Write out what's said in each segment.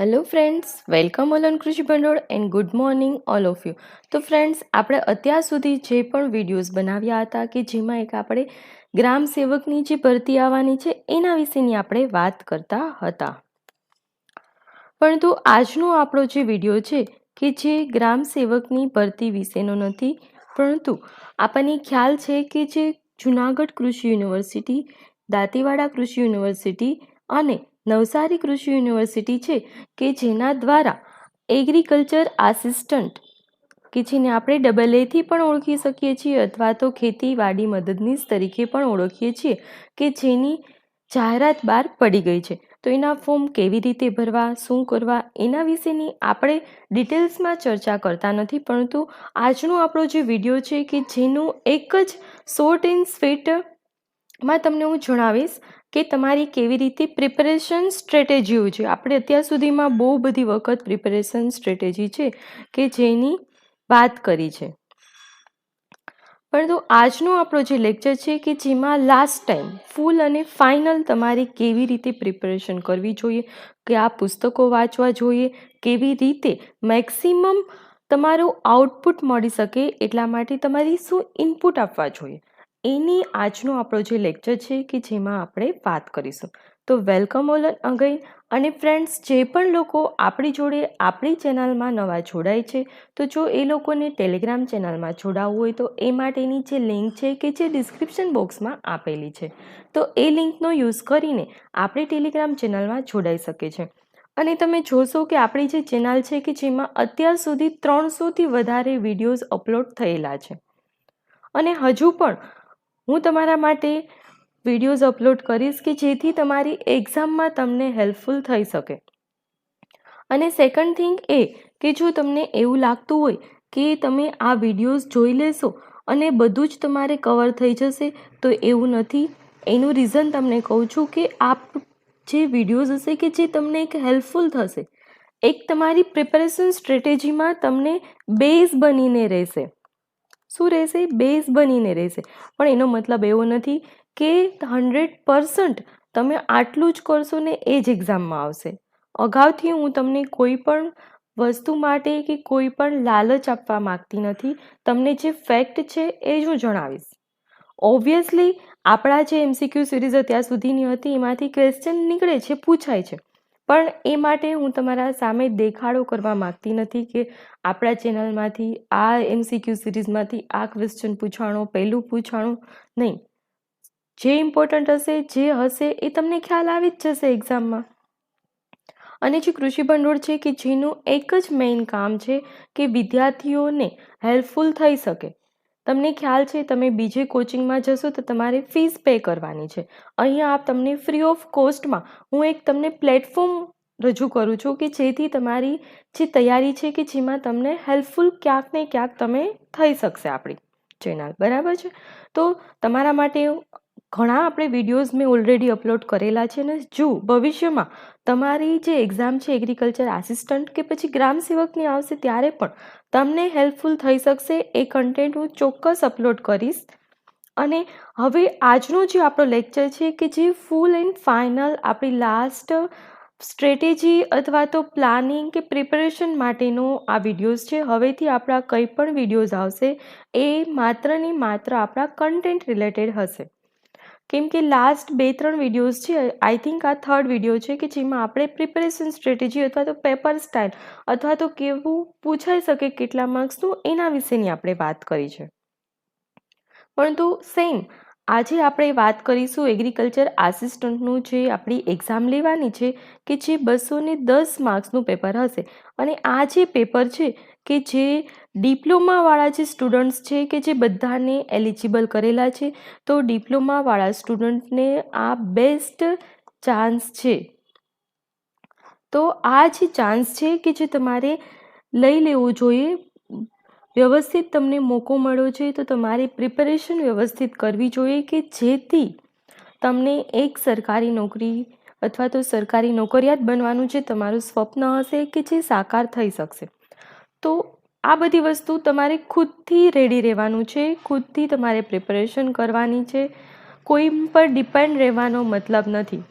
Hello friends welcome all on Krishi Bhandol and good morning all of you તો friends આપણે અત્યાર સુધી જે પણ વિડીયોઝ બનાવ્યા હતા કે જેમાં એક આપણે ગ્રામ સેવકની જે ભરતી આવવાની છે, એના વિશેની આપણે વાત કરતા હતા. પરંતુ આજનો આપણો જે વીડિયો છે, કે જે ગ્રામ સેવકની ભરતી વિશેનો નથી, પરંતુ આપણને ખ્યાલ છે કે જે જુનાગઢ કૃષિ યુનિવર્સિટી, દાંતીવાડા કૃષિ યુનિવર્સિટી અને નવસારી કૃષિ યુનિવર્સિટી છે કે જેના દ્વારા એગ્રીકલ્ચર આસિસ્ટન્ટ કે જેને આપણે ડબલ એથી પણ ઓળખી શકીએ છીએ અથવા તો ખેતીવાડી મદદનીશ તરીકે પણ ઓળખીએ છીએ કે જેની જાહેરાત બહાર પડી ગઈ છે. તો એના ફોર્મ કેવી રીતે ભરવા, શું કરવા, એના વિશેની આપણે ડિટેલ્સમાં ચર્ચા કરતા નથી, પરંતુ આજનો આપણો જે વીડિયો છે કે જેનું એક જ શોર્ટ એન્ડ સ્વીટમાં તમને હું જણાવીશ. કે તમારી કેવી રીતે પ્રિપરેશન સ્ટ્રેટેજીઓ છે? આપણે અત્યાર સુધીમાં બહુ બધી વખત પ્રિપેરેશન સ્ટ્રેટેજી છે કે જેની વાત કરી છે. પરંતુ આજનો આપણો જે લેક્ચર છે કે જેમાં લાસ્ટ ટાઈમ ફૂલ અને ફાઇનલ તમારી કેવી રીતે પ્રિપેરેશન કરવી જોઈએ? કે આ પુસ્તકો વાંચવા જોઈએ? કેવી રીતે મેક્સિમમ તમારું આઉટપુટ મળી શકે? એટલા માટે તમારી શું ઇનપુટ આપવા જોઈએ? એની આજનો આપણો જે લેક્ચર છે કે જેમાં આપણે વાત કરીશું. તો વેલકમ ઓલ અગેન અને ફ્રેન્ડ્સ, જે પણ લોકો આપણી જોડે આપણી ચેનલમાં નવા જોડાય છે, તો જો એ લોકોને ટેલિગ્રામ ચેનલમાં જોડાવવું હોય, તો એ માટેની જે લિંક છે કે જે ડિસ્ક્રિપ્શન બોક્સમાં આપેલી છે, તો એ લિંકનો યુઝ કરીને આપણે ટેલિગ્રામ ચેનલમાં જોડાઈ શકે છે અને તમે જોશો કે આપણી જે ચેનલ છે કે જેમાં અત્યાર સુધી ત્રણસોથી વધારે વિડીયોઝ અપલોડ થયેલા છે. અને હજુ પણ હું તમારા માટે વિડીયોઝ અપલોડ કરીશ કે જેથી તમારી એક્ઝામમાં તમને હેલ્પફુલ થઈ શકે. અને સેકન્ડ થિંગ એ કે જો તમને એવું લાગતું હોય કે તમે આ વિડીયોઝ જોઈ લેશો અને બધું જ તમારે કવર થઈ જશે, તો એવું નથી. એનું રીઝન તમને કહું છું કે આપ જે વિડીયોઝ હશે કે જે તમને એક હેલ્પફુલ થશે, એક તમારી પ્રિપેરેશન સ્ટ્રેટેજીમાં તમને બેઝ બનીને રહેશે. શું રહેશે? બેઝ બનીને રહેશે. પણ એનો મતલબ એવો નથી કે હંડ્રેડ પર્સન્ટ તમે આટલું જ કરશો ને એ જ એક્ઝામમાં આવશે. અગાઉથી હું તમને કોઈ પણ વસ્તુ માટે કે કોઈ પણ લાલચ આપવા માગતી નથી. તમને જે ફેક્ટ છે એ જ હું જણાવીશ. ઓબ્વિયસલી આપણા જે એમસીક્યુ સિરીઝ અત્યાર સુધીની હતી, એમાંથી ક્વેશ્ચન નીકળે છે, પૂછાય છે. પણ એ માટે હું તમારા સામે દેખાડો કરવા માગતી નથી કે આપણા ચેનલમાંથી, આ એમસીક્યુ સિરીઝમાંથી આ ક્વેશ્ચન પૂછાણો પહેલું પૂછાણું નહીં. જે ઇમ્પોર્ટન્ટ હશે, જે હશે, એ તમને ખ્યાલ આવી જ જશે એક્ઝામમાં અને જે કૃષિ ભંડોળ છે કે જેનું એક જ મેઇન કામ છે કે વિદ્યાર્થીઓને હેલ્પફુલ થઈ શકે. તમને ખ્યાલ છે, તમે બીજે કોચિંગમાં જશો તો તમારે ફીસ પે કરવાની છે. અહીંયા આપ તમને ફ્રી ઓફ કોસ્ટમાં હું એક તમને પ્લેટફોર્મ રજૂ કરું છું કે જેથી તમારી જે તૈયારી છે કે જેમાં તમને હેલ્પફુલ ક્યાંક ને ક્યાંક તમે થઈ શકશે આપણી ચેનલ બરાબર છે? તો તમારા માટે ઘણા આપણે વિડીયોઝ મેં ઓલરેડી અપલોડ કરેલા છે ને જો ભવિષ્યમાં તમારી જે એક્ઝામ છે એગ્રીકલ્ચર આસિસ્ટન્ટ કે પછી ગ્રામ સેવકની આવશે ત્યારે પણ તમને હેલ્પફુલ થઈ શકશે એ કન્ટેન્ટ હું ચોક્કસ અપલોડ કરીશ. અને હવે આજનો જે આપણો લેક્ચર છે કે જે ફૂલ એન્ડ ફાઇનલ આપણી લાસ્ટ સ્ટ્રેટેજી અથવા તો પ્લાનિંગ કે પ્રિપેરેશન માટેનો આ વિડીયોઝ છે. હવેથી આપણા કંઈ પણ વિડીયોઝ આવશે એ માત્ર ને માત્ર આપણા કન્ટેન્ટ રિલેટેડ હશે. કેમ કે લાસ્ટ બે ત્રણ વિડીયોઝ છે આઈ થિંક આ થર્ડ વીડિયો છે કે જેમાં આપણે પ્રિપેરેશન સ્ટ્રેટેજી અથવા તો પેપર સ્ટાઇલ અથવા તો કેવું પૂછાઈ શકે કેટલા માર્ક્સનું એના વિશેની આપણે વાત કરી છે. પરંતુ સેમ આજે આપણે વાત કરીશું એગ્રીકલ્ચર આસિસ્ટન્ટનું જે આપણી એક્ઝામ લેવાની છે કે જે બસો દસ માર્ક્સનું પેપર હશે. અને આ જે પેપર છે કે જે ડિપ્લોમાવાળા જે સ્ટુડન્ટ્સ છે કે જે બધાને એલિજિબલ કરેલા છે, તો ડિપ્લોમાવાળા સ્ટુડન્ટને આ બેસ્ટ ચાન્સ છે. તો આ જે ચાન્સ છે કે જે તમારે લઈ લેવું જોઈએ, વ્યવસ્થિત તમને મોકો મળ્યો છે, તો તમારે પ્રિપેરેશન વ્યવસ્થિત કરવી જોઈએ કે જેથી તમને એક સરકારી નોકરી અથવા તો સરકારી નોકરિયાત બનવાનું જે તમારું સ્વપ્ન હશે કે જે સાકાર થઈ શકશે. તો આ બધી વસ્તુ તમારે ખુદથી રેડી રહેવાનું છે, ખુદથી તમારે પ્રિપરેશન કરવાની છે. કોઈ પર ડિપેન્ડ રહેવાનો મતલબ નથી.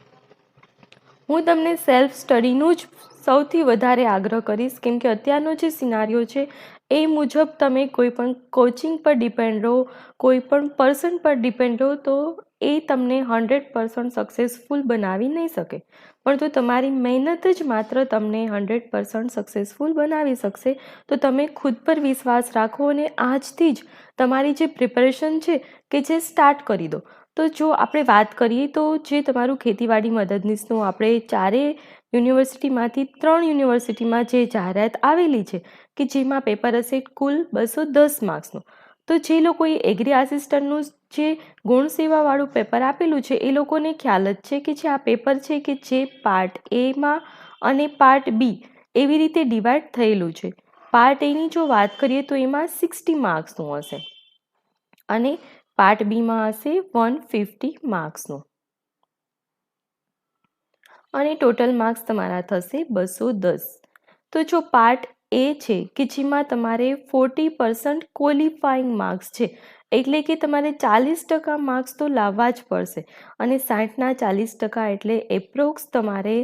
હું તમને સેલ્ફ સ્ટડીનું જ સૌથી વધારે આગ્રહ કરીશ, કેમ કે અત્યારનો જે સિનારીઓ છે, એ મુજબ તમે કોઈ પણ કોચિંગ પર ડિપેન્ડ રહો, કોઈ પણ પર્સન પર ડિપેન્ડ રહો, તો એ તમને હંડ્રેડ પર્સન્ટ સક્સેસફુલ બનાવી નહીં શકે. પણ તો તમારી મહેનત જ માત્ર તમને હંડ્રેડ પર્સન્ટ સક્સેસફુલ બનાવી શકશે, તો તમે ખુદ પર વિશ્વાસ રાખો અને આજથી જ તમારી જે પ્રિપરેશન છે કે જે સ્ટાર્ટ કરી દો. તો જો આપણે વાત કરીએ, તો જે તમારું ખેતીવાડી મદદનીશનું આપણે ચારે યુનિવર્સિટીમાંથી, ત્રણ યુનિવર્સિટીમાં જે જાહેરાત આવેલી છે કે જેમાં પેપર હશે કુલ બસો દસ માર્ક્સનું તો જે લોકોએ એગ્રી આસિસ્ટન્ટનું જે ગુણ સેવાવાળું પેપર આપેલું છે, એ લોકોને ખ્યાલ જ છે કે જે આ પેપર છે કે જે પાર્ટ એમાં અને પાર્ટ બી એવી રીતે ડિવાઈડ થયેલું છે. પાર્ટ એની જો વાત કરીએ તો એમાં સિક્સટી માર્ક્સનું હશે અને પાર્ટ બીમાં હશે વન ફિફ્ટી માર્ક્સનું. અને ટોટલ માર્ક્સ તમારા થશે બસો દસ. તો જો પાર્ટ એ છે કે જેમાં તમારે ફોર્ટી પર્સન્ટ ક્વોલિફાઈંગ માર્ક્સ છે. એટલે કે તમારે ચાલીસ ટકા માર્ક્સ તો લાવવા જ પડશે. અને સાઠના ચાલીસ ટકા એટલે એપ્રોક્સ તમારે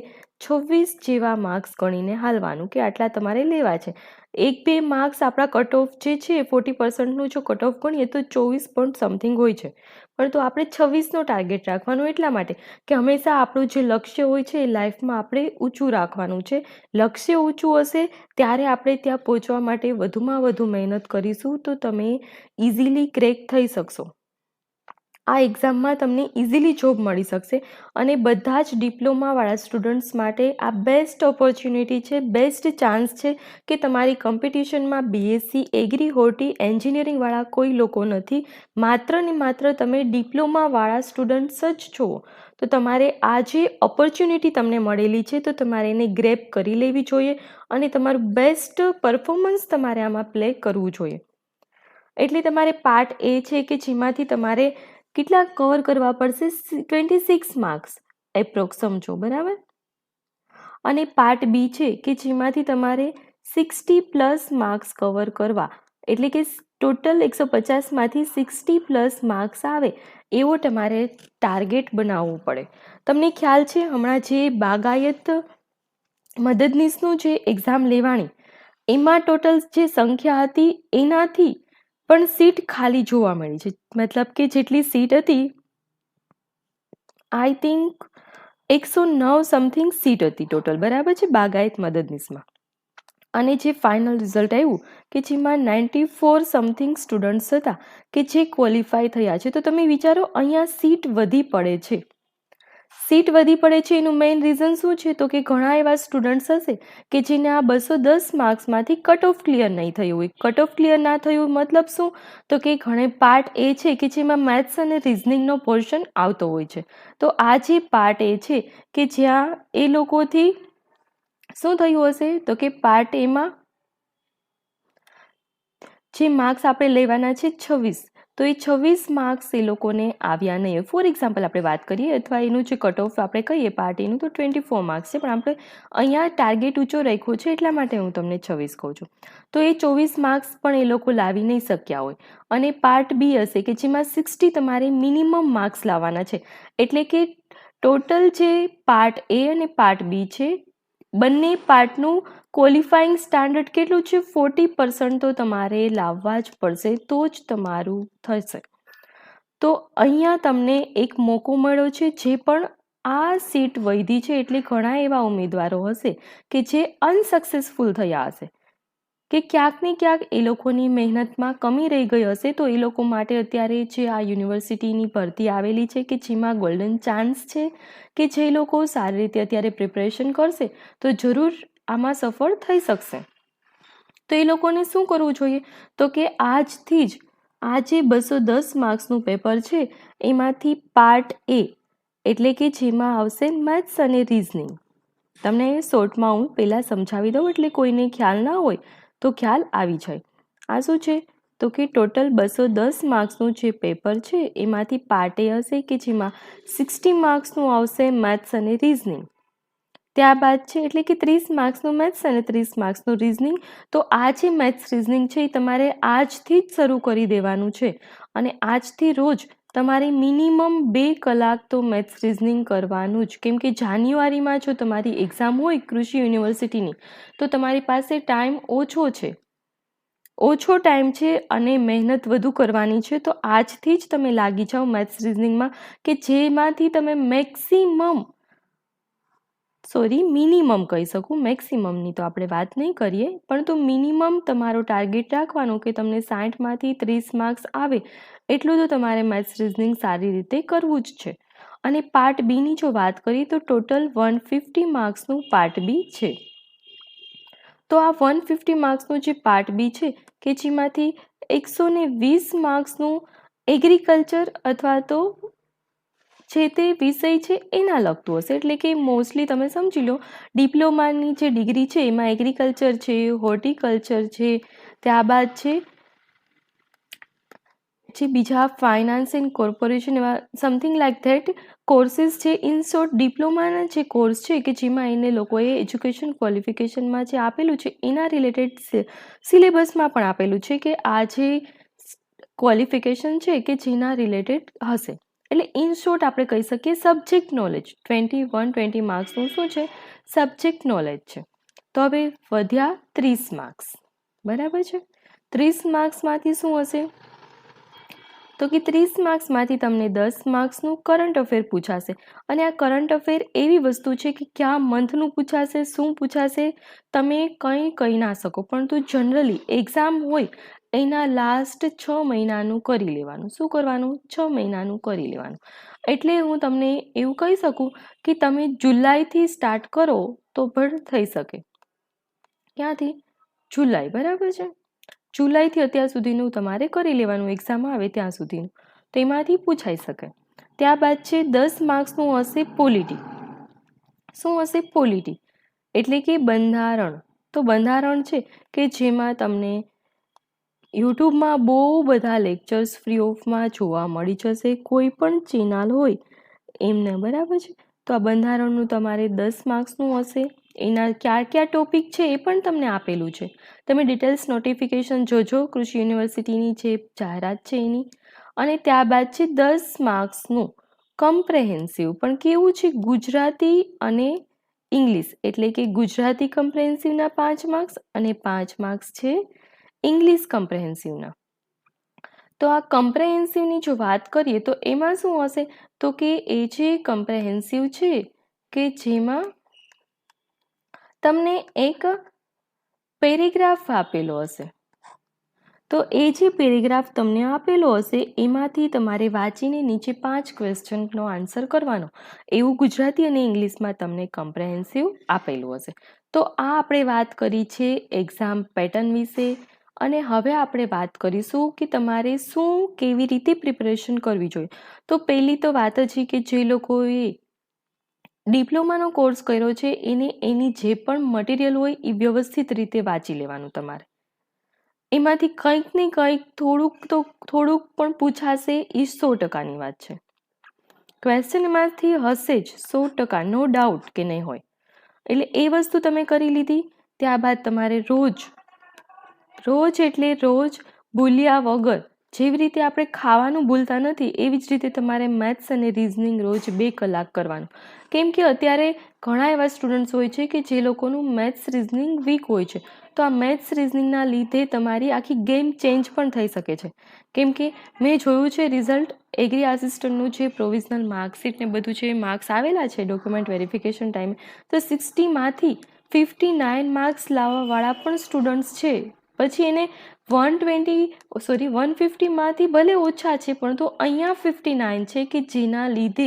છવ્વીસ જેવા માર્ક્સ ગણીને હાલવાનું કે આટલા તમારે લેવા છે. એક બે માર્ક્સ આપણા કટ ઓફ જે છે ફોર્ટી પર્સન્ટનું જો કટ ઓફ ગણીએ તો ચોવીસ પોઈન્ટ સમથિંગ હોય છે. પણ તો આપણે છવ્વીસનો ટાર્ગેટ રાખવાનો એટલા માટે કે હંમેશા આપણું જે લક્ષ્ય હોય છે એ લાઈફમાં આપણે ઊંચું રાખવાનું છે. લક્ષ્ય ઊંચું હશે ત્યારે આપણે ત્યાં પહોંચવા માટે વધુમાં વધુ મહેનત કરીશું તો તમે ઇઝીલી ક્રેક થઈ શકશો. આ એક્ઝામમાં તમને ઇઝીલી જોબ મળી શકશે અને બધા જ ડિપ્લોમાવાળા સ્ટુડન્ટ્સ માટે આ બેસ્ટ ઓપોર્ચ્યુનિટી છે બેસ્ટ ચાન્સ છે કે તમારી કોમ્પિટિશનમાં બીએસસી એગ્રી હોર્ટી એન્જિનિયરિંગવાળા કોઈ લોકો નથી. માત્ર ને માત્ર તમે ડિપ્લોમાવાળા સ્ટુડન્ટ્સ જ છો. તો તમારે આ જે ઓપોર્ચ્યુનિટી તમને મળેલી છે તો તમારે એને ગ્રેપ કરી લેવી જોઈએ અને તમારું બેસ્ટ પરફોર્મન્સ તમારે આમાં પ્લે કરવું જોઈએ. એટલે તમારે પાર્ટ એ છે કે જેમાંથી તમારે કેટલા કવર કરવા પડશે? ટ્વેન્ટી સિક્સ માર્ક્સ એપ્રોક્સ સમજો, બરાબર? અને પાર્ટ બી છે કે જેમાંથી તમારે સિક્સટી પ્લસ માર્ક્સ કવર કરવા. એટલે કે ટોટલ એકસો પચાસમાંથી સિક્સટી પ્લસ માર્ક્સ આવે. એવો તમારે ટાર્ગેટ બનાવવું પડે. તમને ખ્યાલ છે હમણાં જે બાગાયત મદદનીશનું જે એક્ઝામ લેવાની, એમાં ટોટલ જે સંખ્યા હતી, એનાથી પણ સીટ ખાલી જોવા મળી છે. મતલબ કે જેટલી સીટ હતી આઈ થિંક એકસો નવ સમથિંગ સીટ હતી ટોટલ બરાબર છે? બાગાયત મદદનીશમાં. અને જે ફાઇનલ રિઝલ્ટ આવ્યું, કે જેમાં નાઇન્ટી ફોર સમથિંગ સ્ટુડન્ટ્સ હતા, કે જે ક્વોલિફાય થયા છે. તો તમે વિચારો, અહીંયા સીટ વધી પડે છે. સીટ વધી પડે છે એનું મેઇન રીઝન શું છે? તો કે ઘણા એવા સ્ટુડન્ટ્સ હશે કે જેને આ બસો દસ માર્ક્સમાંથી કટ ઓફ ક્લિયર નહીં થયું હોય. કટ ઓફ ક્લિયર ના થયું મતલબ શું? તો કે ઘણે પાર્ટ એ છે કે જેમાં મેથ્સ અને રિઝનિંગનો પોર્શન આવતો હોય છે. તો આ જે પાર્ટ એ છે કે જ્યાં એ લોકોથી શું થયું હશે? તો કે પાર્ટ એમાં જે માર્ક્સ આપણે લેવાના છે છવ્વીસ. તો એ છવ્વીસ માર્ક્સ એ લોકોને આવ્યા નહીં. ફોર એક્ઝામ્પલ આપણે વાત કરીએ અથવા એનું જે કટ ઓફ આપણે કહીએ પાર્ટીનું તો ટ્વેન્ટી ફોર માર્ક્સ છે. પણ આપણે અહીંયા ટાર્ગેટ ઊંચો રાખ્યો છે, એટલા માટે હું તમને છવ્વીસ કહું છું. તો એ ચોવીસ માર્ક્સ પણ એ લોકો લાવી નહીં શક્યા હોય. અને પાર્ટ બી હશે કે જેમાં સિક્સટી તમારે મિનિમમ માર્ક્સ લાવવાના છે. એટલે કે ટોટલ જે પાર્ટ એ અને પાર્ટ બી છે બંને પાર્ટનું ક્વોલિફાઈંગ સ્ટાન્ડર્ડ કેટલું છે? ફોર્ટી પર્સન્ટ તો તમારે લાવવા જ પડશે, તો જ તમારું થશે. તો અહીંયા તમને એક મોકો મળ્યો છે, જે પણ આ સીટ વૈધી છે, એટલે ઘણા એવા ઉમેદવારો હશે કે જે અનસક્સેસફુલ થયા હશે. કે ક્યાંક ને ક્યાંક એ લોકોની મહેનતમાં કમી રહી ગઈ હશે, તો એ લોકો માટે અત્યારે જે આ યુનિવર્સિટીની ભરતી આવેલી છે, કે જેમાં ગોલ્ડન ચાન્સ છે, કે જે લોકો સારી રીતે અત્યારે પ્રિપરેશન કરશે, તો જરૂર આમાં સફળ થઈ શકશે. તો એ લોકોને શું કરવું જોઈએ? તો કે આજથી જ, આ જે બસો દસ માર્ક્સનું પેપર છે, એમાંથી પાર્ટ એ એટલે કે જેમાં આવશે મેથ્સ અને રિઝનિંગ તમને શોર્ટમાં હું પહેલાં સમજાવી દઉં, એટલે કોઈને ખ્યાલ ના હોય તો ખ્યાલ આવી જાય. આ શું છે? તો કે ટોટલ બસો દસ માર્ક્સનું જે પેપર છે, એમાંથી પાર્ટ એ હશે કે જેમાં સિક્સટી માર્ક્સનું આવશે મેથ્સ અને રિઝનિંગ? ત્યારબાદ છે, એટલે કે ત્રીસ માર્ક્સનું મેથ્સ અને ત્રીસ માર્ક્સનું રિઝનિંગ. તો આ જે મેથ્સ રિઝનિંગ છે, એ તમારે આજથી જ શરૂ કરી દેવાનું છે. અને આજથી રોજ તમારે મિનિમમ બે કલાક તો મેથ્સ રિઝનિંગ કરવાનું જ. કેમ કે જાન્યુઆરીમાં જો તમારી એક્ઝામ હોય કૃષિ યુનિવર્સિટીની, તો તમારી પાસે ટાઈમ ઓછો છે. ઓછો ટાઈમ છે અને મહેનત વધુ કરવાની છે. તો આજથી જ તમે લાગી જાઓ મેથ્સ રિઝનિંગમાં કે જેમાંથી તમે મેક્સિમમ, સોરી, મિનિમમ કહી શકું, મેક્સિમમની તો આપણે વાત નહીં કરીએ પણ તો મિનિમમ તમારો ટાર્ગેટ રાખવાનો કે તમને સાઠમાંથી ત્રીસ માર્ક્સ આવે એટલું તો તમારે મેથ્સ રિઝનિંગ સારી રીતે કરવું જ છે. અને પાર્ટ બીની જો વાત કરીએ તો ટોટલ વન ફિફ્ટી માર્ક્સનું પાર્ટ બી છે. તો આ વન ફિફ્ટી માર્ક્સનું જે પાર્ટ બી છે, કે જેમાંથી એકસો ને વીસ માર્ક્સનું એગ્રીકલ્ચર અથવા તો જે તે વિષય છે એના લગતું હશે. એટલે કે મોસ્ટલી તમે સમજી લો ડિપ્લોમાની જે ડિગ્રી છે, એમાં એગ્રીકલ્ચર છે હોર્ટિકલ્ચર છે, ત્યારબાદ છે જે બીજા ફાઇનાન્સ એન્ડ કોર્પોરેશન એવા સમથિંગ લાઈક ધેટ કોર્સીસ છે. ઇન શોર્ટ ડિપ્લોમાના જે કોર્સ છે કે જેમાં એને લોકોએ એજ્યુકેશન ક્વોલિફિકેશનમાં જે આપેલું છે, એના રિલેટેડ સિલેબસમાં પણ આપેલું છે કે આ જે ક્વોલિફિકેશન છે કે જેના રિલેટેડ હશે. એટલે ઇન શોર્ટ આપણે કહી શકીએ subject knowledge twenty one twenty માર્ક્સનું શું છે? સબ્જેક્ટ નોલેજ છે. તો હવે વધ્યા ત્રીસ માર્ક્સ બરાબર છે? ત્રીસ માર્ક્સમાંથી શું હશે? તો કે ત્રીસ માર્ક્સમાંથી તમને દસ માર્ક્સનું કરંટ અફેર પૂછાશે. અને આ કરંટ અફેર એવી વસ્તુ છે કે ક્યાં મંથનું પૂછાશે, શું પૂછાશે, તમે કંઈ કહી ના શકો. પરંતુ જનરલી એક્ઝામ હોય, એના લાસ્ટ છ મહિનાનું કરી લેવાનું. શું કરવાનું? છ મહિનાનું કરી લેવાનું. એટલે હું તમને એવું કહી શકું કે તમે જુલાઈથી સ્ટાર્ટ કરો તો પણ થઈ શકે. ક્યાંથી? જુલાઈ. બરાબર છે? જુલાઈથી અત્યાર સુધીનું તમારે કરી લેવાનું એક્ઝામ આવે ત્યાં સુધીનું. તેમાંથી પૂછાઈ શકે. ત્યારબાદ છે, દસ માર્ક્સનું હશે પોલિટી. શું હશે પોલિટી? એટલે કે બંધારણ. તો બંધારણ છે કે જેમાં તમને યુટ્યુબમાં બહુ બધા લેક્ચર્સ ફ્રી ઓફમાં જોવા મળી જશે, કોઈ પણ ચેનલ હોય એમને બરાબર છે. તો આ બંધારણનું તમારે દસ માર્ક્સનું હશે. એના કયા કયા ટોપિક છે એ પણ તમને આપેલું છે. તમે ડિટેલ્સ નોટિફિકેશન જોજો, કૃષિ યુનિવર્સિટીની જે જાહેરાત છે એની. અને ત્યારબાદ છે દસ માર્ક્સનું કમ્પ્રેહેન્સિવ પણ કેવું છે ગુજરાતી અને ઇંગ્લિશ? એટલે કે ગુજરાતી કમ્પ્રેહેન્સિવના પાંચ માર્ક્સ અને પાંચ માર્ક્સ છે ઇંગ્લિશ કમ્પ્રેહેન્સિવના તો આ કમ્પ્રેહેન્સિવની જો વાત કરીએ તો એમાં શું હશે? તો કે એ જે કમ્પ્રેહેન્સિવ છે કે જેમાં તમને એક પેરેગ્રાફ આપેલો હશે. તો એ જે પેરેગ્રાફ તમને આપેલો હશે, એમાંથી તમારે વાંચીને નીચે પાંચ ક્વેશ્ચનનો આન્સર કરવાનો. એવું ગુજરાતી અને ઇંગ્લિશમાં તમને કમ્પ્રેહેન્સિવ આપેલું હશે. તો આ આપણે વાત કરી છે એક્ઝામ પેટર્ન વિશે, અને હવે આપણે વાત કરીશું કે તમારે શું કેવી રીતે પ્રિપરેશન કરવી જોઈએ. તો પહેલી તો વાત છે કે જે લોકોએ ડિપ્લોમાનો કોર્સ કર્યો છે, એને એની જે પણ મટીરિયલ હોય એ વ્યવસ્થિત રીતે વાંચી લેવાનું તમારે. એમાંથી કંઈક ને કંઈક થોડુંક તો, થોડુંક પણ પૂછાશે એ સો ટકાની વાત છે. ક્વેશ્ચન એમાંથી હશે જ સો ટકા નો ડાઉટ કે નહીં હોય. એટલે એ વસ્તુ તમે કરી લીધી, ત્યારબાદ તમારે રોજ રોજ એટલે રોજ ભૂલ્યા વગર જેવી રીતે આપણે ખાવાનું ભૂલતા નથી, એવી જ રીતે તમારે મેથ્સ અને રિઝનિંગ રોજ બે કલાક કરવાનું. કેમ કે અત્યારે ઘણા એવા સ્ટુડન્ટ્સ હોય છે કે જે લોકોનું મેથ્સ રિઝનિંગ વીક હોય છે. તો આ મેથ્સ રિઝનિંગના લીધે તમારી આખી ગેમ ચેન્જ પણ થઈ શકે છે. કેમ કે મેં જોયું છે રિઝલ્ટ એગ્રી આસિસ્ટન્ટનું જે પ્રોવિઝનલ માર્કશીટ ને બધું જે માર્ક્સ આવેલા છે ડોક્યુમેન્ટ વેરિફિકેશન ટાઈમે તો સિક્સટીમાંથી ફિફ્ટી નાઇન માર્ક્સ લાવવાવાળા પણ સ્ટુડન્ટ્સ છે. પછી એને વન ટ્વેન્ટી સોરી વન ફિફ્ટીમાંથી ભલે ઓછા છે પણ તો અહીંયા ફિફ્ટી નાઇન છે કે જેના લીધે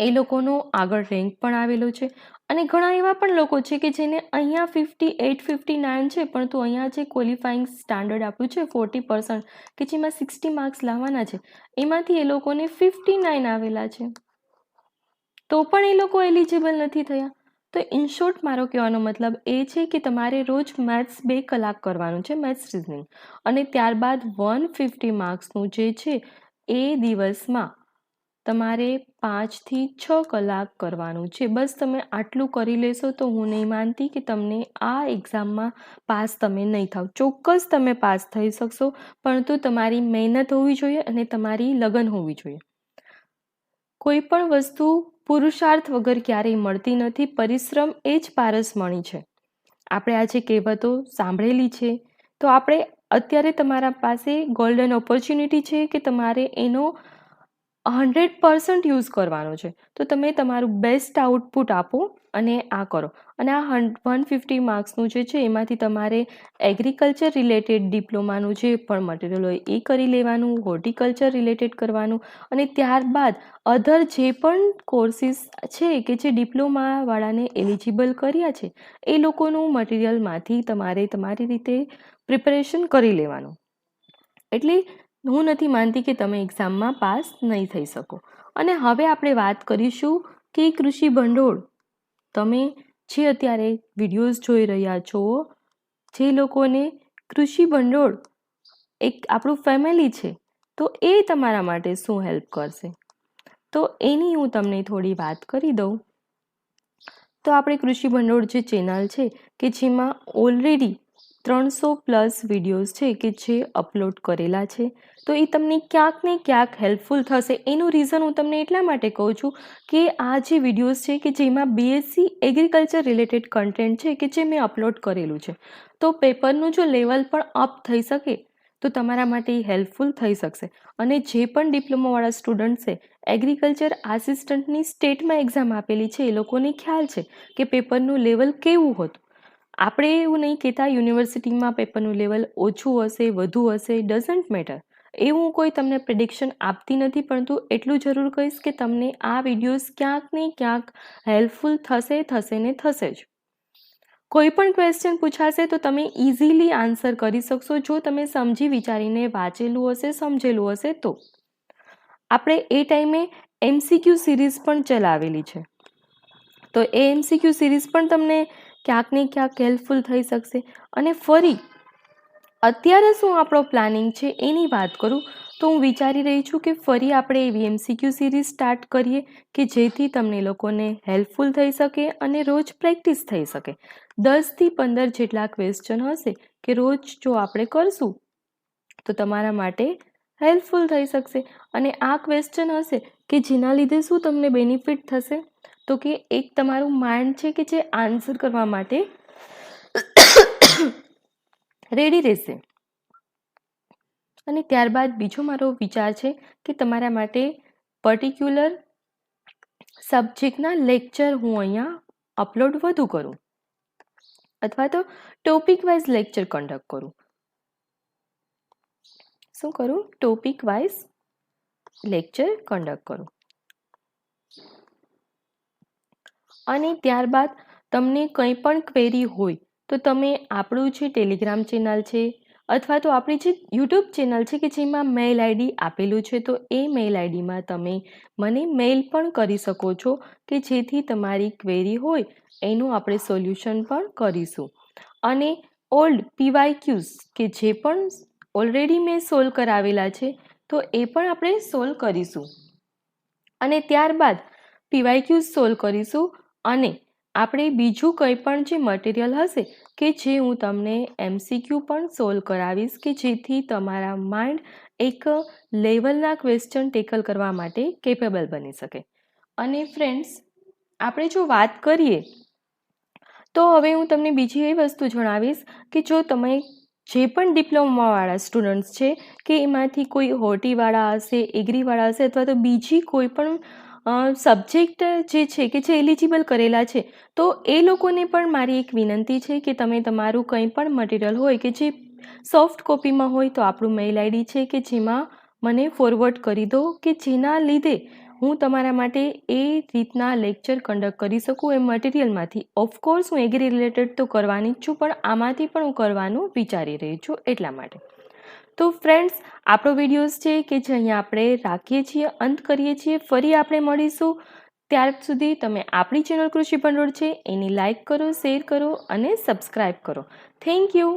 એ લોકોનો આગળ રેન્ક પણ આવેલો છે. અને ઘણા એવા પણ લોકો છે કે જેને અહીંયા ફિફ્ટી એટ ફિફ્ટી નાઇન છે પણ તો અહીંયા જે ક્વોલિફાઈંગ સ્ટાન્ડર્ડ આપ્યું છે ફોર્ટી પર્સન્ટ કે જેમાં સિક્સટી માર્ક્સ લાવવાના છે, એમાંથી એ લોકોને ફિફ્ટી નાઇન આવેલા છે. તો પણ એ લોકો એલિજિબલ નથી થયા. તો ઇન શોર્ટ મારો કહેવાનો મતલબ એ છે કે તમારે રોજ મેથ્સ બે કલાક કરવાનું છે મેથ્સ રીઝનિંગ અને ત્યારબાદ વન ફિફ્ટી માર્ક્સનું જે છે, એ દિવસમાં તમારે પાંચથી છ કલાક કરવાનું છે. બસ તમે આટલું કરી લેશો તો હું નહીં માનતી કે તમને આ એક્ઝામમાં પાસ તમે નહીં થાવ. ચોક્કસ તમે પાસ થઈ શકશો પરંતુ તમારી મહેનત હોવી જોઈએ અને તમારી લગન હોવી જોઈએ. કોઈ પણ વસ્તુ પુરુષાર્થ વગર ક્યારેય મળતી નથી, પરિશ્રમ એ જ પારસમણી છે. આપણે આજે કહેવતો સાંભળેલી છે. તો આપણે અત્યારે તમારા પાસે ગોલ્ડન ઓપોર્ચ્યુનિટી છે કે તમારે એનો હંડ્રેડ પર્સન્ટ યુઝ કરવાનો છે. તો તમે તમારું બેસ્ટ આઉટપુટ આપો. અને આ કરો. અને આ વન ફિફ્ટી માર્ક્સનું જે છે, એમાંથી તમારે એગ્રીકલ્ચર રિલેટેડ ડિપ્લોમાનું જે પણ મટીરિયલ હોય, એ કરી લેવાનું હોર્ટિકલ્ચર રિલેટેડ કરવાનું, અને ત્યારબાદ અધર જે પણ કોર્સીસ છે, કે જે ડિપ્લોમાવાળાને એલિજિબલ કર્યા છે, એ લોકોનું મટીરિયલમાંથી તમારે તમારી રીતે પ્રિપેરેશન કરી લેવાનું. એટલે હું નથી માનતી કે તમે એક્ઝામમાં પાસ નહીં થઈ શકો. અને હવે આપણે વાત કરીશું કે કૃષિ ભંડોળ તમે જે અત્યારે વિડીયોઝ જોઈ રહ્યા છો, જે લોકોને કૃષિ ભંડોળ એક આપણું ફેમિલી છે, તો એ તમારા માટે શું હેલ્પ કરશે? તો એની હું તમને થોડી વાત કરી દઉં. તો આપણે કૃષિ ભંડોળ જે ચેનલ છે, કે જેમાં ઓલરેડી ત્રણસો પ્લસ વિડીયોઝ છે કે જે અપલોડ કરેલા છે. તો એ તમને ક્યાંક ને ક્યાંક હેલ્પફુલ થશે. એનું રીઝન હું તમને એટલા માટે કહું છું કે આ જે વિડીયોઝ છે કે જેમાં બીએસસી એગ્રીકલ્ચર રિલેટેડ કન્ટેન્ટ છે કે જે મેં અપલોડ કરેલું છે. તો પેપરનું જો લેવલ પણ અપ થઈ શકે, તો તમારા માટે એ હેલ્પફુલ થઈ શકશે. અને જે પણ ડિપ્લોમાવાળા સ્ટુડન્ટ છે એગ્રીકલ્ચર આસિસ્ટન્ટની સ્ટેટમાં એક્ઝામ આપેલી છે, એ લોકોને ખ્યાલ છે કે પેપરનું લેવલ કેવું હતું. આપણે એવું નહીં કહેતા યુનિવર્સિટીમાં પેપરનું લેવલ ઓછું હશે, વધુ હશે ડઝન્ટ મેટર એવું કોઈ તમને પ્રિડિક્શન આપતી નથી, પરંતુ એટલું જરૂર કહીશ કે તમને આ વિડીયોઝ ક્યાંક ને ક્યાંક હેલ્પફુલ થશે થશે ને થશે જ. કોઈ પણ ક્વેશ્ચન પૂછાશે તો તમે ઇઝીલી આન્સર કરી શકશો, જો તમે સમજી વિચારીને વાંચેલું હશે, સમજેલું હશે તો. આપણે એ ટાઈમે એમસીક્યુ સિરીઝ પણ ચલાવેલી છે. તો એ એમસીક્યુ સિરીઝ પણ તમને ક્યાંક ને ક્યાંક હેલ્પફુલ થઈ શકશે. અને ફરી, અત્યારે શું આપણો પ્લાનિંગ છે એની વાત કરું, તો હું વિચારી રહી છું કે ફરી આપણે એવી એમસીક્યુ સિરીઝ સ્ટાર્ટ કરીએ કે જેથી તમને લોકોને હેલ્પફુલ થઈ શકે અને રોજ પ્રેક્ટિસ થઈ શકે. દસથી પંદર જેટલા ક્વેશ્ચન હશે કે રોજ જો આપણે કરશું, તો તમારા માટે હેલ્પફુલ થઈ શકશે. અને આ ક્વેશ્ચન હશે કે જેના લીધે શું તમને બેનિફિટ થશે? તો કે એક તમારું માઇન્ડ છે કે જે આન્સર કરવા માટે રેડી રહેશે. અને ત્યારબાદ બીજો મારો વિચાર છે કે તમારા માટે પર્ટિક્યુલર સબ્જેક્ટના લેક્ચર હું અહીંયા અપલોડ વધુ કરું. અથવા તો ટોપિક વાઇઝ લેક્ચર કન્ડક્ટ કરું. શું કરું? ટોપિક વાઇઝ લેક્ચર કન્ડક્ટ કરું. અને ત્યારબાદ તમને કંઈ પણ ક્વેરી હોય, તો તમે આપણું જે ટેલિગ્રામ ચેનલ છે અથવા તો આપણી જે યુટ્યુબ ચેનલ છે કે જેમાં મેઇલ આઈડી આપેલું છે, તો એ મેઇલ આઈડીમાં તમે મને મેઇલ પણ કરી શકો છો કે જેથી તમારી ક્વેરી હોય એનું આપણે સોલ્યુશન પણ કરીશું. અને ઓલ્ડ પીવાય ક્યુઝ કે જે પણ ઓલરેડી મેં સોલ્વ કરાવેલા છે, તો એ પણ આપણે સોલ્વ કરીશું. અને ત્યારબાદ પીવાય ક્યુઝ સોલ્વ કરીશું અને આપણે બીજું કંઈ પણ જે મટીરિયલ હશે કે જે હું તમને એમસીક્યુ પણ સોલ્વ કરાવીશ કે જેથી તમારા માઇન્ડ એક લેવલના ક્વેશ્ચન ટેકલ કરવા માટે કેપેબલ બની શકે. અને ફ્રેન્ડ્સ આપણે જો વાત કરીએ, તો હવે હું તમને બીજી એ વસ્તુ જણાવીશ કે જો તમે જે પણ ડિપ્લોમાવાળા સ્ટુડન્ટ્સ છે કે એમાંથી કોઈ હોટીવાળા હશે એગ્રીવાળા હશે અથવા તો બીજી કોઈ પણ સબ્જેક્ટ જે છે કે જે એલિજિબલ કરેલા છે, તો એ લોકોને પણ મારી એક વિનંતી છે કે તમે તમારું કંઈ પણ મટીરિયલ હોય કે જે સોફ્ટ કોપીમાં હોય તો આપણું મેઇલ આઈડી છે કે જેમાં મને ફોરવર્ડ કરી દો કે જેના લીધે હું તમારા માટે એ રીતના લેક્ચર કન્ડક્ટ કરી શકું એ મટીરિયલમાંથી ઓફકોર્સ હું એગ્રી રિલેટેડ તો કરવાની જ છું, પણ આમાંથી પણ હું કરવાનું વિચારી રહી છું એટલા માટે. તો ફ્રેન્ડ્સ આપણો વિડીયોઝ છે કે જે અહીંયા આપણે રાખીએ છીએ, અંત કરીએ છીએ, ફરી આપણે મળીશું. ત્યાર સુધી તમે આપણી ચેનલ કૃષિ ભંડોળ છે, એની લાઇક કરો શેર કરો અને સબસ્ક્રાઈબ કરો. Thank you